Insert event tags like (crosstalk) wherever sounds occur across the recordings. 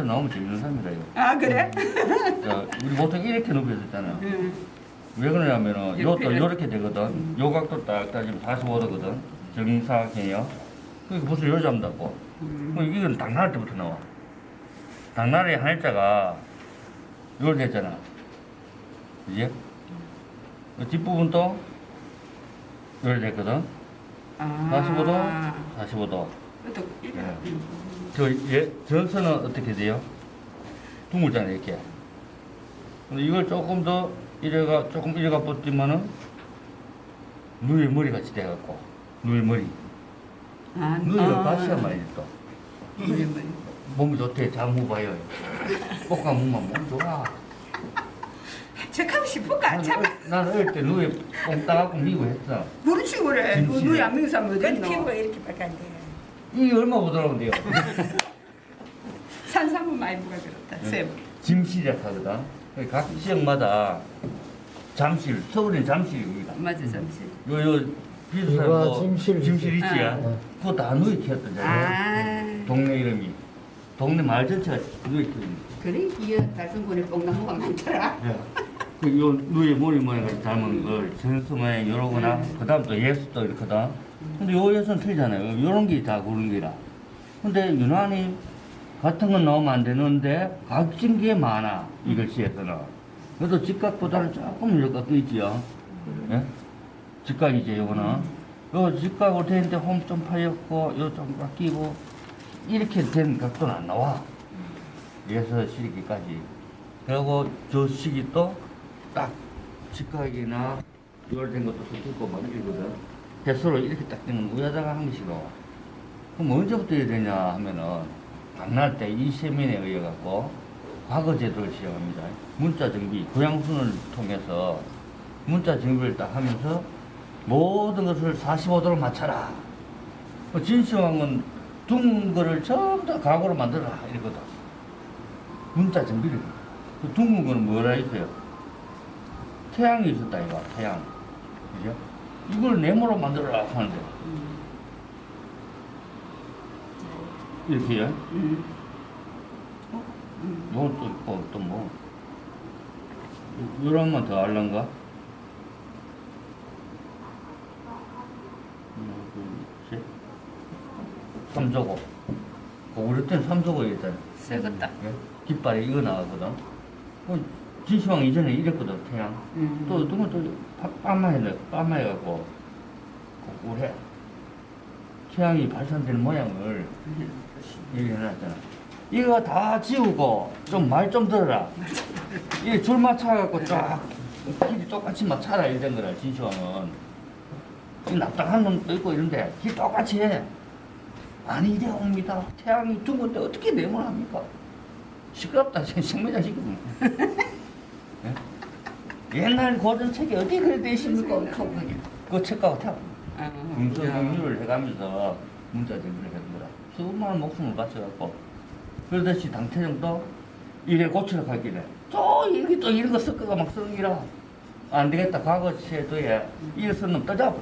앉아 나오면 재밌는 사람이다 이거. 아 그래? 자, 우리 보통 이렇게 눕혀 있잖아. 응. 왜 그러냐면은 옆에를- 요렇게 되거든. 요 각도 딱 따지면 45도거든. 정사각형이요. 그러니까 무슨 요 잡는다고. 음. 그럼 이건 당날 때부터 나와. 당날의 한자가 요걸 됐잖아. 그지? 그 뒷부분도 요걸 됐거든. 아. 45도, 45도. 또 이래. 네. 음. 저 예, 전선은 어떻게 돼요? 둥글잖아요, 이렇게. 근데 이걸 조금 더 이래가 조금 이래가 뻗지만은 누이 머리 같이 돼갖고 누이 머리. 아, 누이가 아. 가시야 말이지 또. 머리, 머리. 몸이 좋대, 장무 봐요. 꽃가 몸만 몸 좋아. 책하고 싶을까? 난, 참. 어릴- 난 어릴 때 누이 뽕 따갖고 미고 했어. 그렇지 그래. 누이 안 사람 어디 근데 있노? 피부가 이렇게 밖에 안 돼. 이게 얼마 보더라고요. 산삼은 많이 먹어 그렇다. 네. 쌤. 짐실이라고 하거든. 각 지역마다 잠실, 서울엔 잠실이 여기다. 맞아 잠시. 요 요 비슷한 이거 뭐 짐실. 짐실 있지 아. 야 그거 다 누이 키웠던잖아 아. 동네 이름이 동네 마을 전체가 누이 키웠는 그래 이어 달성군에 뽕나무가 많더라. 그 요 누이 머리 모양 같이 닮은 걸 전수 모양 요러거나 그 다음 또 예수도 이렇거든 근데 요 예수는 틀리잖아요. 요런 게 다 그런 게라 근데 유난히 같은 건 나오면 안 되는데 값진 게 많아 이걸 시에서는. 그래도 직각보다는 조금 이렇게 있지요. 예? 직각이지 요거는. 요 직각으로 되는데 홈 좀 파였고 요좀 깎이고 이렇게 된 각도는 안 나와. 여기서 시기까지. 그리고 저 시기 또 딱 직각이나 요런 것도 섞이고 막 이러거든 대수로 이렇게 딱 되는 우야자가 한 것이고 그럼 언제부터 해야 되냐 하면은 강날 때 이 세면에 의해 갖고 과거 제도를 시행합니다. 문자 정비 고양순을 통해서 문자 정비를 딱 하면서 모든 것을 45도로 맞춰라. 그 진시황은 둥근 거를 전부 다 각오로 만들어라. 이러거든. 문자 정비를. 그 둥근 거는 뭐라 했어요? 태양이 있었다 이거. 태양. 그죠? 이걸 네모로 만들어라 하는데 이렇게요? 음. 요건 또 있고 또뭐 요런만 더 알란가? 하나 둘셋 삼조고 그 우리 때는 삼조고였잖아 썩었다. 예? 깃발에 이거 나가거든. 그 진시황 이전에 이랬거든, 태양. 음. 또, 누구 또, 빰마 했네, 빰마 해갖고, 그 올해, 태양이 발산되는 모양을 얘기해놨잖아. 이거 다 지우고, 좀 말 좀 들어라. 이 줄 맞춰갖고 쫙, 길이 똑같이 맞춰라, 이런 거라, 진시황은. 이 납작한 놈도 있고 이런데, 길 똑같이 해. 아니, 이래 옵니다. 태양이 둥근데 어떻게 네모합니까? 시끄럽다. (laughs) 시끄럽네. 예? 옛날 고전 책에 어디 그래 돼 있습니까? 그 책하고 타. 아, 문서 야. 공유를 해가면서 문자 정리를 했는 거라. 수많은 목숨을 바쳐갖고. 그러듯이 당태정도 이래 고치러 가길래 또 이렇게 또 이런 거 섞어가 막 쓰는 기라. 안 되겠다. 과거 제도에 이래 쓴놈 떠잡아.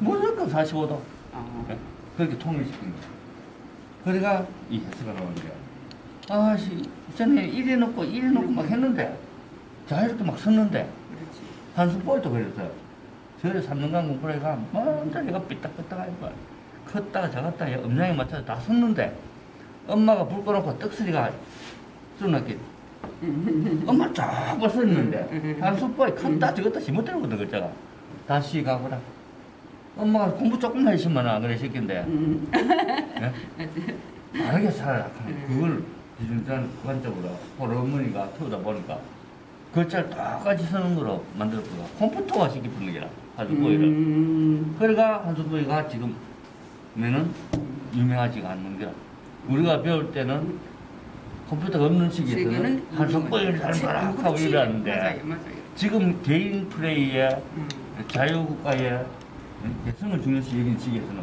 무조건 45도. 어. 예? 그렇게 통일시킨 거야. 그래가 이 해수가 나오는 거야. 아씨, 전에 이래 놓고 이래 놓고 막 했는데, 자유롭게 막 그렇지. 한수보이도 그랬어요. 저를 3년간 공부를 해가 먼저 얘가 삐딱삐딱 할 거야. 컸다가 작았다 해 음량에 맞춰서 다 썼는데, 엄마가 불 꺼놓고 떡소리가 쏘나게 엄마 쫙 썼는데, 한수보이 컸다 적었다 잘못되거든, 글자가. 다시 가보라. 엄마가 공부 조금만 했으면 안 그래 시킨데. 음. 예? (laughs) 다르게 살아라. 그걸 기준전 관점으로 우리 어머니가 키우다 보니까 글자를 똑같이 쓰는 거로 만들었거든. 컴퓨터화 시키는 거라 한수보이를. 음. 그러니까 한수보이가 지금 면은 유명하지가 않는 거야. 우리가 배울 때는 컴퓨터가 없는 시기에서는 한수보이를 잘 봐라 하고. 이러는데 맞아요, 맞아요. 지금 개인 플레이에 음. 자유국가의 대승을 중요시 여기는 시기에서는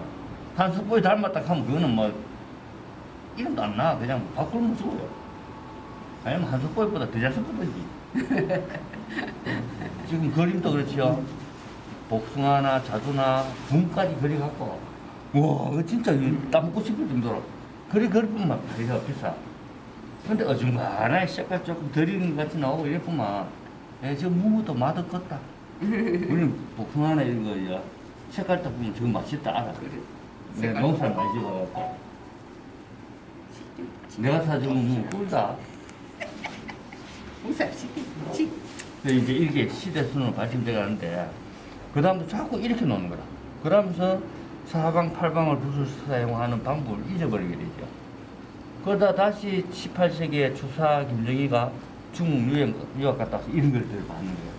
한수보이 닮았다 하면 그거는 뭐 이름도 안 나. 그냥 바꾸면 죽어요. 아니면 한수보이보다 더잘 썼거든지. (laughs) 지금 그림도 그렇지요. 복숭아나 자두나 붕까지 그려갖고 와, 그거 진짜 땀 먹고 싶을 정도로 그리 그릴 뿐만 비싸 비싸. 근데 어중간하게 색깔 조금 덜 익은 것 같이 나오고 이랬구만. 예, 저 무무도 맛없겠다. 우리는 복숭아나 이런 거, 야, 색깔 딱 보면 저거 맛있다 알아. 내가 농사를. 많이 지어갖고. 내가 사주면 뭐 꿀다. 우살 시키지. 근데 이제 이렇게 시대 순으로 발전돼 가는데, 그 다음부터 자꾸 이렇게 놓는 거라. 그러면서 사방 팔방을 붓을 사용하는 방법을 잊어버리게 되죠. 그러다 다시 18세기에 주사 김정희가 중국 유행, 유학 갔다 와서 이런 걸 들어봤는 거예요.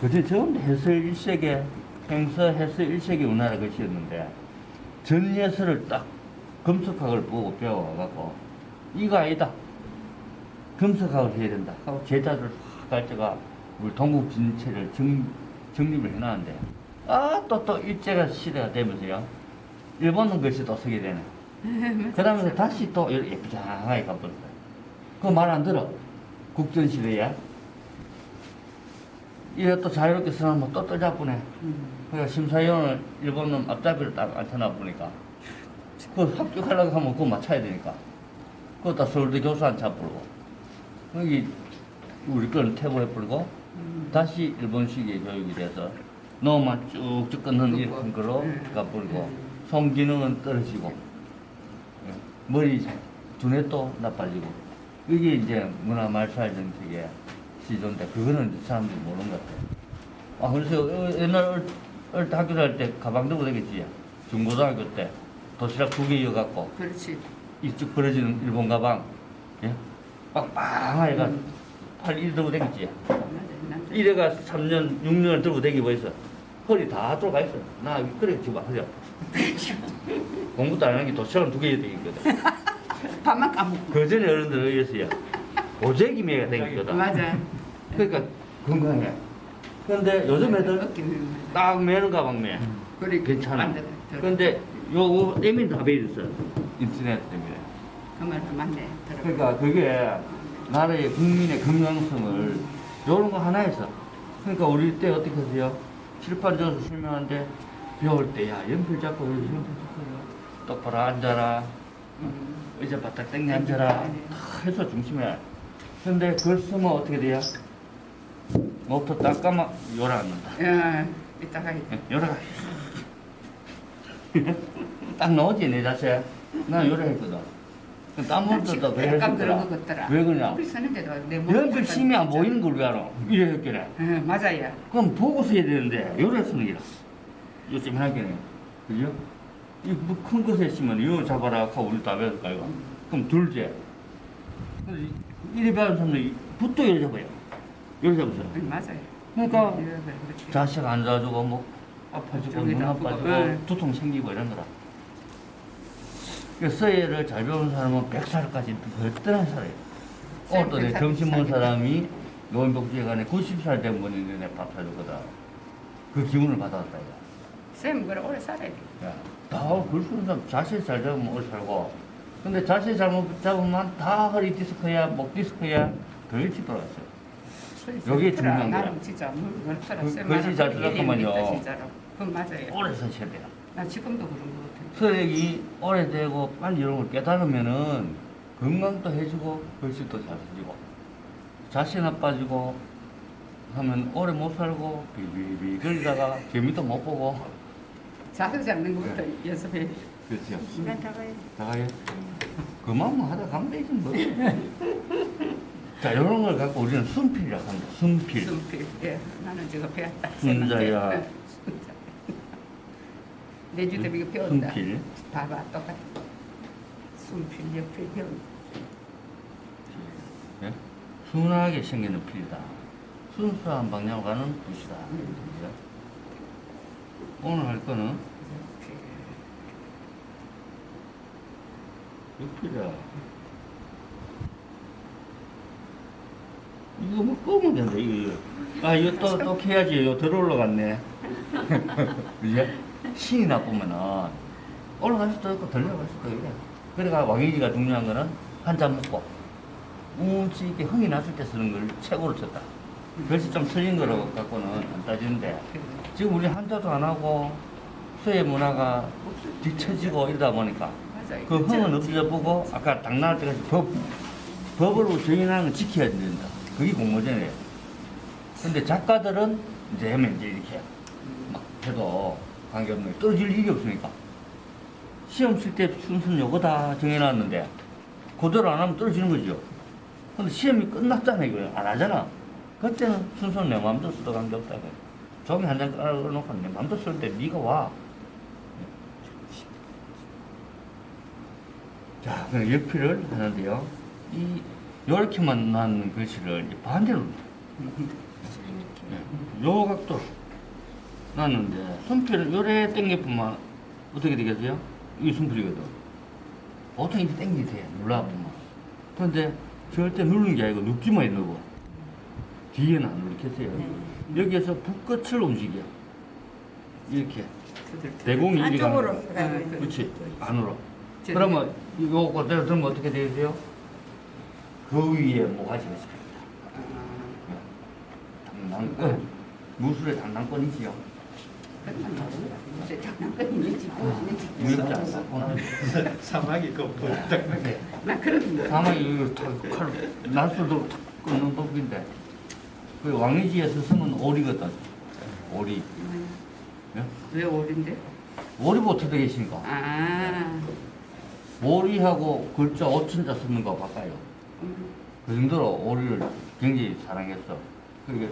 그때 전부 해서 1세기, 행서 해서 1세기 우리나라 것이었는데, 전예서를 딱 금속학을 보고 배워가지고, 이거 아니다. 금속학을 해야 된다. 하고 제자들 확 갈제가 우리 동국 진체를 정, 정립을 해놨는데, 아, 또, 또 일제가 시대가 되면서요. 일본은 글씨 또 쓰게 되네. (laughs) 그 다음에 다시 또 이렇게 예쁘장하게 가버렸어요. 그 말 안 들어. 국전시대야. 이래 또 자유롭게 쓰면 또 떠잡으네. 음. 그러니까 심사위원을 일본 놈 앞잡이를 딱 앉혀놔 보니까 그 합격하려고 하면 그거 맞춰야 되니까 그거 다 서울대 교수한테 잡부르고 여기 우리 거는 태보해버리고 음. 다시 일본식의 교육이 돼서 너만 쭉쭉 끊는. 이런 걸로 음. 가버리고 음. 손기능은 떨어지고 예. 머리 두뇌 또 나빠지고 이게 이제 문화 말살 정책의 시조인데 그거는 사람들이 모르는 것 같아요. 아 그래서 어, 옛날 얼- 어릴 때 학교 다닐 때 가방 들고 다녔지 중고등학교 때 도시락 두 개 이어갖고 그렇지. 이쪽 벌어지는 일본 가방 예? 빵빵하게가 음. 팔 이리 들고. 남자. 이래가 3년 6년을 들고 다니고 있어 허리 다 들어가 있어 나 그래 지금 허리 아파 (laughs) 공부도 안 하는 게 도시락은 두개 되거든 밥만 까먹고. 그 전에 어른들은 이랬어요 오재기매가 되거든 맞아. 그러니까 건강해 근데 요즘 애들 어깨 밀면. 딱 매는 가방 매 그래 괜찮아. 근데 요거 때문에 다 배웠어 인터넷 때문에 그 맞네. 들어. 그러니까 그게 나라의 국민의 건강성을 요런 거 하나에서 그러니까 우리 때 어떻게 하세요? 칠판 져서 설명하는데 배울 때야 연필 잡고 연필 잡고 똑바로 앉아라 음. 의자 바닥 땡겨 앉아라 다 해서 중심에 근데 그걸 쓰면 어떻게 돼요? 까마 요라 앉는다 야, 이따가 요라 (laughs) 딱 나오지 내 자세 나 요라 했거든 땀 흘렸다 그래 약간 그런 거 했더라. 같더라. 왜 그러냐 우리 쓰는데도 내 몸이 연필 심이 안 진짜. 보이는 걸 왜 알아? 이래 했길래. 응, 맞아요. 그럼 보고 써야 되는데, 요래 쓰는 게라. 요즘 하겠네. 그죠? 이큰 것에 심으면 이거 잡아라 하고 우리 다 배웠을까, 이거? 그럼 둘째. 그래서 이- 이래 배운 사람들이 붓도 이래 잡아요. 이래 잡으세요. 응, 맞아요. 그러니까 예. 자식 안 자주고, 뭐, 아파지고, 눈 아파지고, 응. 두통 생기고 이런 거라. 그 서예를 잘 배우는 사람은 100살까지 벌떠난 살아요. 오늘 또내 백 정신 본 살. 사람이 노인복지회관에 90살 된 분이 내밥 사주거든. 그 기운을 받았다, 이거. 쌤, 그래, 오래 살아야 돼. 야, 다 글 쓰는 사람 자세 잘 잡으면 오래 살고. 근데 자세 잘못 잡으면 다 허리 디스크야, 목 디스크야, 더 일찍 돌아갔어요. 여기에 그렇더라. 중요한 거야. 나는 진짜 물. 그- 쌤 글씨 잘 쓰셨구만요. 그건 맞아요. 오래 사셔야 돼요. 나 지금도 그런 거 서력이 오래되고 빨리 이런 걸 깨달으면은 건강도 해주고 글씨도 잘 써지고 자신 나빠지고 하면 오래 못 살고 비비비 그러다가 재미도 못 보고 자세 잡는 것부터 연습해. 그렇죠 시간 다 가야 돼. 나가요 그만만 하다 가면 되지 뭐. (laughs) 자 이런 걸 갖고 우리는 순필이라고 합니다 순필 순필. 예, 나는 지금 배웠다. 순자야. 내주도 이거 배웠다. 순필 봐봐, 똑같아. 순필, 옆필 배운다. 예? 순하게 생기는 필이다 순수한 방향으로 가는 빛이다 그죠? 오늘 할 거는 육필이야. 이거 뭐 끄면 된다, 이거. 아, 이거 또, 또 캐야지. 이거 덜 올라갔네. 그지? 신이 나쁘면은 올라갈 수도 있고 덜 올라갈 수도 있고. 그러니까 왕이지가 중요한 거는 한 잔 먹고 있게 흥이 났을 때 쓰는 걸 최고로 쳤다. 그래서 좀 틀린 거라고 갖고는 안 따지는데 지금 우리 한자도 안 하고 수의 문화가 뒤처지고 이러다 보니까. 그. 흥은 없어져 보고 아까 당나갈 때까지 더 법으로 정해놓은 건 지켜야 된다. 그게 공모전이에요. 근데 작가들은 이제 하면 이제 이렇게 막 해도 관계없는 게 떨어질 일이 없으니까. 시험 칠 때 순서는 요거다 정해놨는데 그대로 안 하면 떨어지는 거죠. 근데 시험이 끝났잖아, 이거. 안 하잖아. 그때는 순서는 내 마음대로 써도 관계없다. 이거야. 종이 한장 깔아놓고 내 마음대로 쓸 때 네가 와. 자, 그럼 연필을 하는데요. 이 요렇게만 난 글씨를 반대로 (laughs) 예, 요 각도 놨는데 손필을 요래 당겨보면 어떻게 되겠어요? 이 손필이거든. 보통 이렇게 당기세요. 눌러보면. 그런데 절대 누르는 게 아니고 눕기만 누르고 뒤에는 안 누르겠어요. 네. 여기에서 붓끝을 움직여. 이렇게. 대공이 이리 가는 안쪽으로. 거. 네, 그- 그렇지. 안으로. 저기. 그러면 이거 그대로 들면 어떻게 되세요? 그 위에 모가지가 있습니다. 아, 담당권. 무술의 담당권이지요. 무슨 있는지? 사막이 그 보였다. 네. 나 그런 거. 이거 탁칼 날수도 탁 끊는 법인데 그 왕이지에서 쓰면 오리거든. 오리. 음, 예? 왜? 오리가 어떻게 되겠습니까? 아, 오리하고 글자 오천자 쓰는 거 바꿔요. 음, 그 정도로 오리를 굉장히 사랑했어. 그리고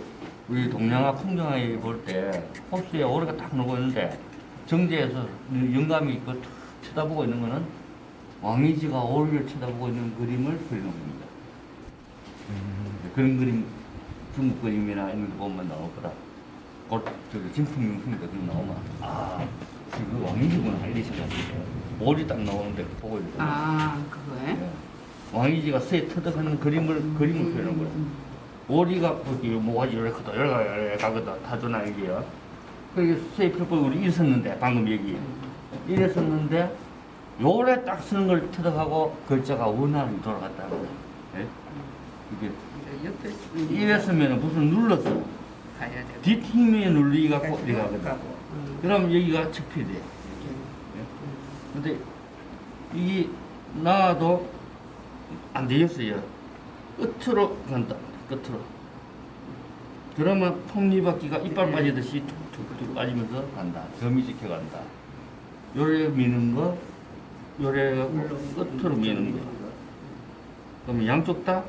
우리 동양화 풍경에 볼 때 호수에 오리가 딱 놀고 있는데 정제에서 영감이 있고 탁 쳐다보고 있는 거는 왕이지가 오리를 쳐다보고 있는 그림을 그리는 겁니다. 그런 그림 중국 그림이나 이런 거 보면 나올 거다. 곧 저기 진품 명품인데 그런 나오면 아 지금 왕이지구나 알리셔가지고 오리 딱 나오는데 보고 있거든. 아, 그거에? 예. 왕이지가 쇠 터득하는 그림을 그림을 그리는 거예요. 오리가 거기 뭐가지 이렇게 이렇게 가거든 타조나 이게요. 그게 쇠 펼고 우리 있었는데 방금 얘기 이랬었는데 요래 딱 쓰는 걸 터득하고 글자가 원활히 돌아갔다는 거예요. 예? 이게 이랬으면 무슨 눌렀어. 가야 돼. 뒷힘에 눌리기 갖고 이리 가거든. 음, 그럼 여기가 척필돼. 근데 이게 나도 안 되겠어요. 끝으로 간다. 끝으로. 그러면 톱니바퀴가 이빨 빠지듯이 툭툭툭 빠지면서 간다. 점이 지켜 간다. 요래 미는 거, 요래 끝으로 미는 거. 그러면 양쪽 다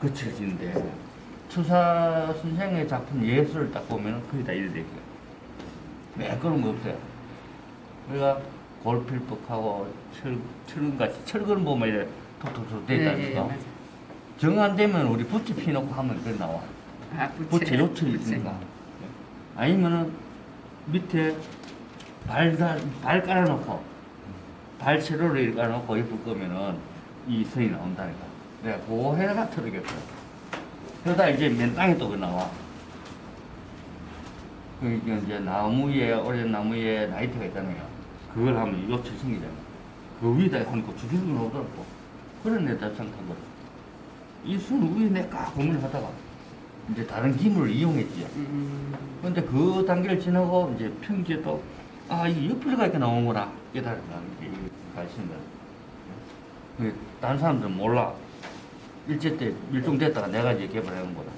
거칠어지는데 추사 선생의 작품 예술을 딱 보면 거의 다 이래 되고요. 매끄러운 거 없어요. 우리가 골필법하고 철, 철근같이 철근 보면 이래 톡톡톡 돼 네, 네, 있다니까. 맞아. 정안 되면 우리 부채 피놓고 하면 그게 나와. 아, 부채 요철이 있으니까. 아니면은 밑에 발, 달- 발 깔아놓고 발 세로를 이렇게 깔아놓고 예쁠 거면은 이 선이 나온다니까. 내가 그거 해가 틀리겠어. 그러다 이제 맨 땅에 또 그 나와. 그러니까 이제 나무에, 오랜 나무에 나이트가 있잖아요. 그걸 하면 요철 생기잖아. 그 위에다 하니까 주술로 나오더라고. 그런 애다 생각하거든. 이순 위에 내가 고민을 하다가 이제 다른 기물을 이용했지. 음, 근데 그 단계를 지나고 이제 평지에 또, 아, 이 옆으로가 이렇게 나오는구나. 깨달은 게 가르치는 거야. 그 다른 사람들은 몰라. 일제 때 밀종됐다가 내가 이제 개발해온 거다.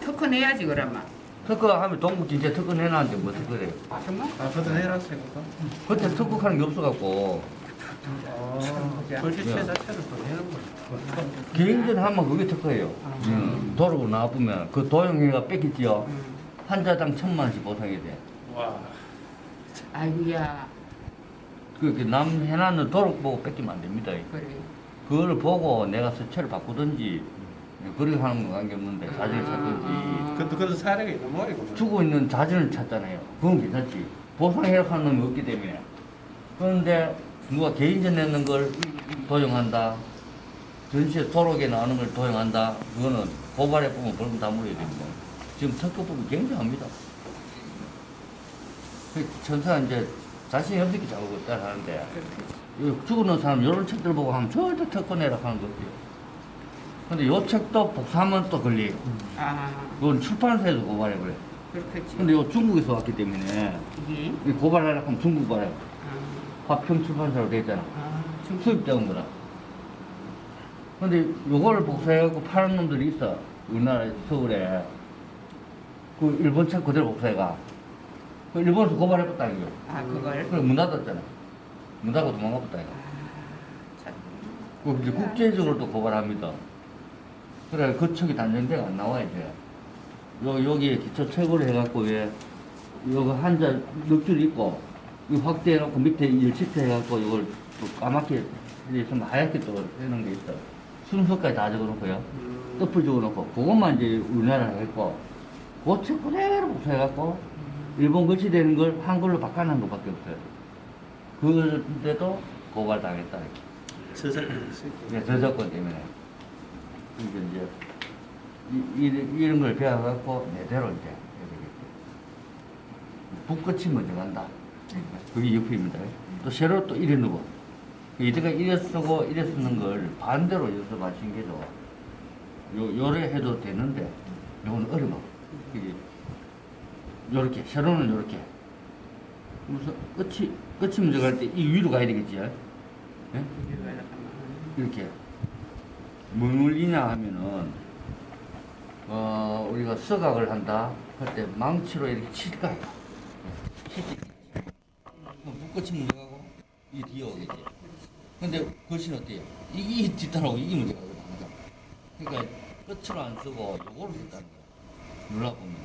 특허 내야지 그러면. 특허 하면 동국 진짜 특허 내놨는데 뭐 특허래. 정말? 아, 저도 해놨어요, 그거. 그때 특허하는 게 없어갖고, 아, 글씨체 야. 자체를 또 내는 거예요. 개인전 하면 그게 특허예요. 아. 음, 도로고 나쁘면 그 도용회가 뺏기지요. 음. 환자당 천만 원씩 보상이 돼. 와. 아이고야, 그렇게 남 해놨는 도록 보고 뺏기면 안 됩니다. 그래. 그걸 보고 내가 서체를 바꾸든지 그렇게 하는 건 관계없는데 자전을 찾든지 아. 그것도 그런 사례가 있는 모양이구나. 죽어 있는 자전을 찾잖아요. 그건 괜찮지. 보상해라하는 놈이 없기 때문에. 그런데 누가 개인전 내는 걸 도용한다. 전시에 도록에 나오는 걸 도용한다. 그거는 고발해 보면 벌금 다 물어야 됩니다. 지금 특허법이 굉장합니다. 그 천사 이제 자신이 없으니까 자꾸 그따 하는데 이 죽어놓은 사람 이런 책들 보고 하면 절대 특허 내라 하는 거 없어요. 근데 요 책도 복사하면 또 걸려요. 아, 그건 출판사에서 고발해버려요. 그렇겠지. 근데 이거 중국에서 왔기 때문에 이게? 이 고발하려고 하면 중국 발해. 아, 화평 출판사로 돼 있잖아. 아, 좀 수입되온 거라. 근데 요거를 복사해갖고 파는 놈들이 있어. 우리나라 서울에. 그 일본 책 그대로 복사해가. 그 일본에서 고발해봤다, 이거. 아 그걸 그래, 문 닫았잖아. 문 닫고 도망가봤다, 이거. 참. 그 이제 국제적으로 또 고발합니다. 그래, 그 척이 단정대가 안 나와야 돼. 요, 여기에 기초 최고로 해갖고, 왜, 요거 한자 넉줄 있고, 이 확대해놓고 밑에 일치트 해갖고, 이걸 또 까맣게 있으면 하얗게 또 해놓은 게 있어. 순서까지 다 적어놓고요. 음. 떡불 적어놓고, 그것만 이제 우리나라 했고, 그책 그대로 복사해갖고, 일본 글씨 되는 걸 한글로 바꿔놓은 것밖에 없어요. 그런데도 고발당했다. 저작권. 네, 저작권 때문에. 이게 이제, 이, 이, 이런 걸 배워갖고, 내대로 이제 해야 되겠죠. 북끝이 먼저 간다. 그게 옆입니다. 또 세로 또 이래 넣어. 이때가 이래 쓰고 이래 쓰는 걸 반대로 연습하신 게죠. 요, 요래 해도 되는데, 요건 어려워. 이게, 요렇게, 세로는 요렇게. 무슨 끝이, 끝이 먼저 갈때 이 위로 가야 되겠지. 예? 이렇게 뭘 물리냐 하면은 어 우리가 서각을 한다 할 때 망치로 이렇게 칠 거예요. 치지. 그럼 묶어치 문제 가고 이 뒤에 오겠지. 근데 글씨는 어때요? 이게 뒤따라오고 이게 문제가 거든 항상. 그러니까 끝으로 안 쓰고 요거로 쓴다는 거야. 눌러보면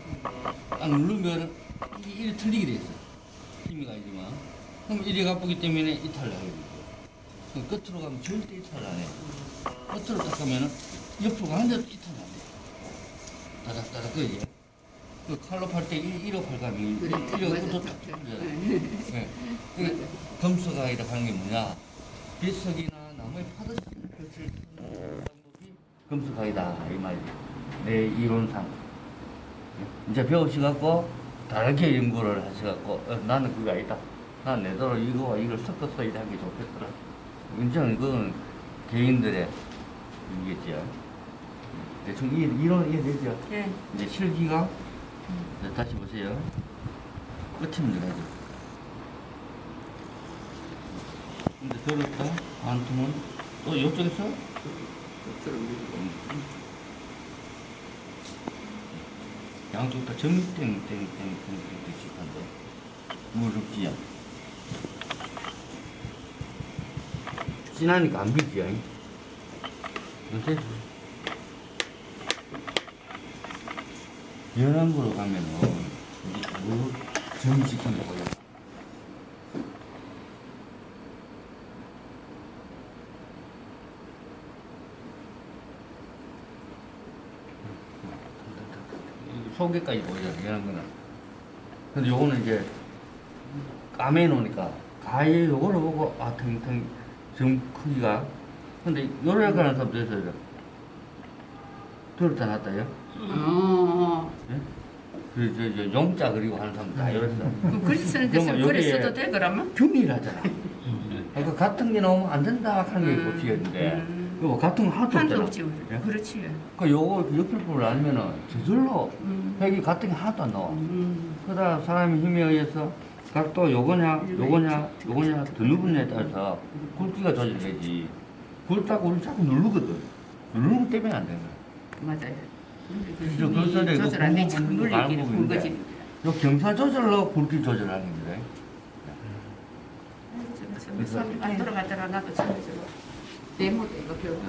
딱 누르면 이게 이래 틀리게 돼 있어. 힘이 가지만 그럼 이래 가쁘기 때문에 이탈을 하게 되죠. 그 끝으로 가면 절대 이탈 안 해. 끝으로 딱 가면은 옆으로 가는데도 이탈 안 해. 따닥따닥 그지? 그 칼로 팔 때 1호 팔감이 그래, 1호 맞아, 끝도 맞아. 딱 뚫려요. 네. 그 검수가 이라 하는 게 뭐냐? 비석이나 나무에 파듯이 쓰는 방법이 검수가이다 이 말이지. 내 이론상. 이제 배우시갖고 다르게 연구를 하셔갖고 어, 나는 그게 아니다. 난 내대로 이거와 이걸 섞어서 일하는 게 좋겠더라. 인정 이건 개인들의 이겠지요. 대충 이, 이론 이해되죠? 예. 이제 실기가 이제 다시 보세요. 끝이 문제가죠. 근데 들었다 안 통은 또 이쪽에서 양쪽 다 점땡땡땡땡땡 씩한데 무릎지야. 진하니까 안 비지야. 어때? 연한 거로 가면은 뭐 점지킨다고요. 속에까지 보이잖아, 연한 거는. 근데 요거는 이제 까매 놓으니까 가에 요거를 보고 아 탱탱 점 크기가 근데 요래 가는 사람도 있어요. 들었다 놨다요. 어. 예? 그, 저, 저, 용자 그리고 하는 사람 다 이랬어. 그 글씨 쓰는 데서 그러면 글에 여기에 써도 돼 그러면? 균일하잖아. 그러니까 같은 게 나오면 안 된다 하는 게 음, 고치겠는데, 음. 이거 같은 거 하나도 한도 없잖아. 없지. 예? 그렇지. 그 요거 옆필법을 알면은 저절로 음. 획이 같은 게 하나도 안 나와. 음. 그러다 사람의 힘에 의해서 각도 요거냐, 요거냐, 요거냐 더 누르냐에 따라서 굵기가 조절되지. 굵다고 우리 자꾸 누르거든. 누르는 것 때문에 안 되는 거야. 맞아요. 그래서 그래서 내가 조절 안 자꾸 부분도 눌리기를 많은 굵어지. 요 경사 조절로 굵기 조절하는 거래. 손안 돌아가더라 나도 참 저거 데모도 이거 배우고.